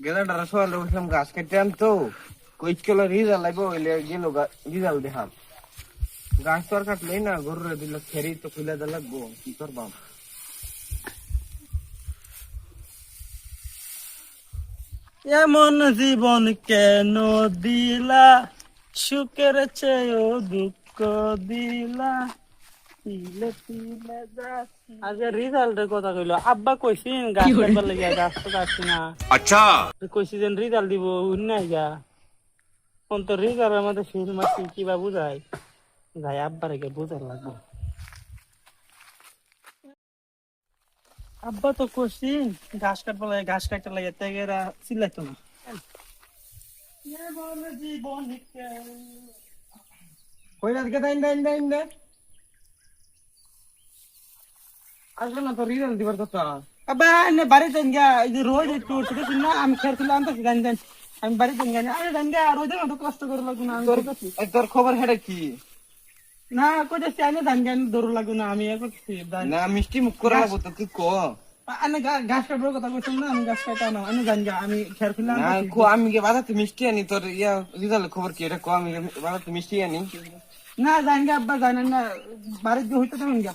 গেলা ডারা সকালে উঠলাম গাছ কেটে আনতো। কই কিলো রিজাল লাগবো হইলে গেল রিজাল দেখাম। গাছ তো আর কাটলেই না গরুরে দিল খেরি তো খুলে দে লাগবো, কি করবাম এমন জীবন কেন দিলা? সুখের চেয়েও দুঃখ দিলা। আজকে কথা কইলো আব্বা কইছিন গাছ কাটবার লাগিয়া গাছ তো কাটছি না আচ্ছা যেন রিজাল্ট দিব উন্নাই গা কোন তো রিজাল্টের মধ্যে শিল মাছি কি বা বুঝাই যাই আব্বারে ঘাস কাটবার লাগে ঘাস কাটতে লাগে তেগেরা চিল্লাইতো না কইরা দিকে দাইন দাইন দাইন দাইন আসলে না তো রিজাল দিবার কথা। আব্বা এনে বাড়িতে গিয়া এই যে রোজ একটু উঠতেছি না আমি খেলছিলাম তো গান গান আমি বাড়িতে গিয়া আরে গান গা রোজ তো কষ্ট করে লাগু না তোর তোর খবর হেডে কি? না কইতেছি আমি ধান গান দৌড় লাগু না আমি এখন না মিষ্টি মুখ করে লাগবো তো তুই ক? আমি ঘাস কাটবার কথা কইছিলাম না আমি ঘাস কাটা না আমি গান গা আমি না কো আমি বাজাতে মিষ্টি আনি? তোর ইয়া রিজাল খবর কি? এটা ক আমি বাজাতে মিষ্টি আনি? না জান আব্বা জানেন না বাড়িতে গিয়ে হইতে থাকুন গা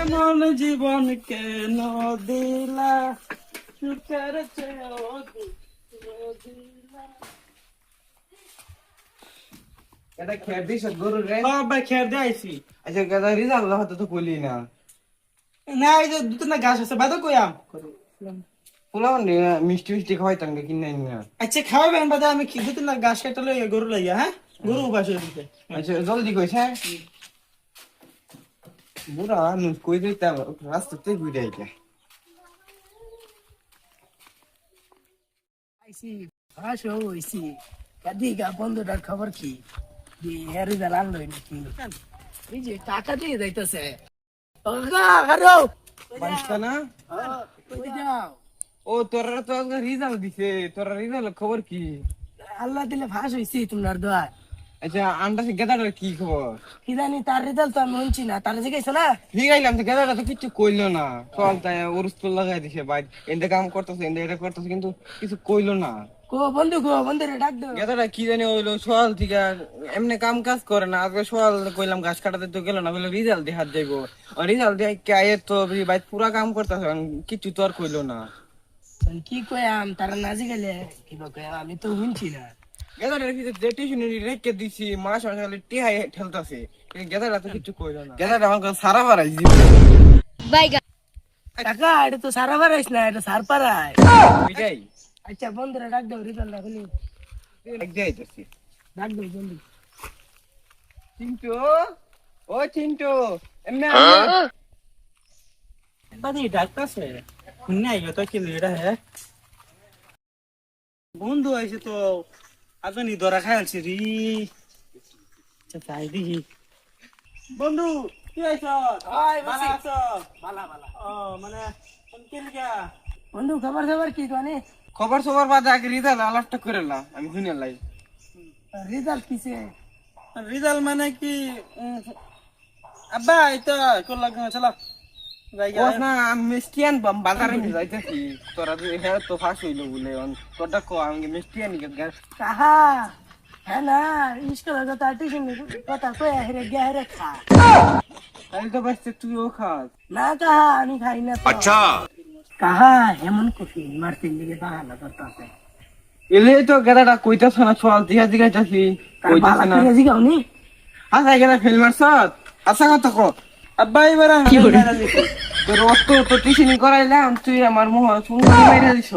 এমন জীবন কেন দিলা সুখের চেয়েও দিলা এটা খেয়ে দিস গরু রে? বাবা খেয়ে দেয়াইছি আচ্ছা গেদা রিজাল হয়তো তো কইলি না। না এই যে দুটো না গাছ আছে বাদো কইয়াম পোলাম মিষ্টি মিষ্টি খাওয়াইতাম গে কিনে আনি না। আচ্ছা খাওয়াবেন বাদে আমি না গাছ কাটা লইয়া গরু লইয়া হ্যাঁ গরু বাসে দিতে আচ্ছা জলদি কইস হ্যাঁ নুন কই দিতাম রাস্তাতে ঘুরে আইতে আইসি আসো কাদিগা বন্ধুটার খবর কি যে হেরিদার আনলোই নাকি এই যে টাকা দিয়ে যাইতেছে হারো ও তোরা তো আজকে রিজাল দিছে তোরা রিজাল খবর কি আল্লাহ দিলে ফাঁস হইছি তোমার দোয়া আচ্ছা গেদাটার কি খবর? কি জানি তার রেজাল্ট তো আমি শুনছি না। তার জিজ্ঞাসা না? ঠিক তো গেদাটা তো কিছু কইলো না। চল তাই উরুস্তুল লাগাই দিছে ভাই। এন্দে কাম করতেছে এন্দে এটা করতেছে কিন্তু কিছু কইলো না। কো বন্ধু কো বন্ধু রে ডাক দো গেদাটা কি জানি হইল সোয়াল থেকে এমনি কাম কাজ করে না আজকে সোয়াল কইলাম গাছ কাটাতে তো গেল না বলে রিজাল্ট দেখাত যাইবো। রিজাল্ট দিয়ে কে আয়ে তো ভাই পুরা কাম করতেছে কিছু তো আর কইলো না। কি কয়াম তারা না জিগালে কি কয়াম আমি তো শুনছি না। গেদাটার ভিতরে যে টিউশন রেখে দিছি মাস মাস খালি টিহাই ঠেলতাছে। গেদাটা তো কিছু কইলো না। গেদাটা আমার সারা বাড়াইছি। টাকা এটা তো সারা বারাইস না এটা সার পারায় ওইটাই আচ্ছা বন্ধু রে ডাক দাও রেজাল্ট রাখলি এক যাইতেছি ডাক দাও বন্ধু। চিন্টু ও চিন্টু এমনি বাদি ডাকতাছে। নাই তো কি লিডা হে বন্ধু আইছে তো। আজনি ধরা খাইলছি রি। আচ্ছা তাই দেখি। বন্ধু কি আইছ হাই ভালো বসি আছো? ভালা ভালা ও মানে কোন লিগা বন্ধু খবর খবর কি জানি খবর সবর বাদে আগে রিজাল্ট আলাপটা করে না আমি শুনে লাই। রেজাল্ট কিসে? রিজাল্ট মানে কি? আব্বা এটা কোন লাগা চলো। মিষ্টি আন বাজারে নিয়ে তোরা তো এখানে তো ফাঁস হইল বলে তোরটা কো আমি মিষ্টি আনি কাহা হ্যাঁ না ইস্কুলের কথা টিউশন কথা কয়ে হেরে গিয়া হেরে খা তাহলে তো খাস না কাহা আমি খাই না আচ্ছা কাহা হেমন কফি মারতেন দিকে এলে তো গেদাটা কইতাছ না সকাল দিকে দিকে যাচ্ছি কইতাছ না গেদা ফেল মারছ আচ্ছা কথা কো আব্বা এবার আমি দিছি। তো টিউশনি করাইলাম তুই আমার মুহ সুন্দর মাইরা দিছ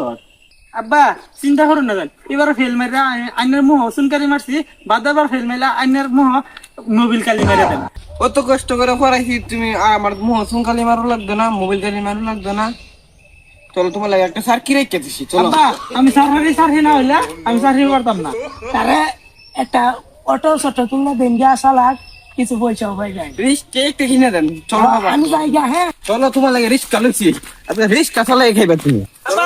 আব্বা চিন্তা করুন না এবার ফেল মারা আইনের মুহ সুনকারি মারছি বাদাবার ফেল মাইলা আইনের মুহ মোবিল কালি মেরে দেন। কত কষ্ট করে পড়াইছি তুমি আর আমার মুহ সুনকালি মারু লাগতো না মোবাইল কালি মারু লাগতো না। চলো তোমার লাগে একটা সার কি রেখে দিছি চলো। আব্বা আমি সরকারি চাকরি না হইলে আমি চাকরি করতাম না। তারে একটা অটো সটো কিনে দেন গিয়া সালাক কিছু পয়সা যায় রিস্ক একটা কিনে দেন চলো আমি যাই গিয়া হ্যাঁ। চলো তোমার লাগে রিস্ক চালুছি আপনি রিস্ক চালাই খাইবা তুমি।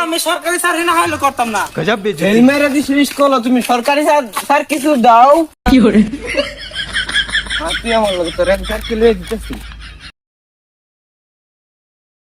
আমি সরকারি স্যার না হলে করতাম না। গজব বেজে হেলমেরা দিস রিস্ক করল তুমি সরকারি স্যার স্যার কিছু দাও। কি করে? আমার লাগে তো রেড কার্ড কিলো লয়ে দিতেছি।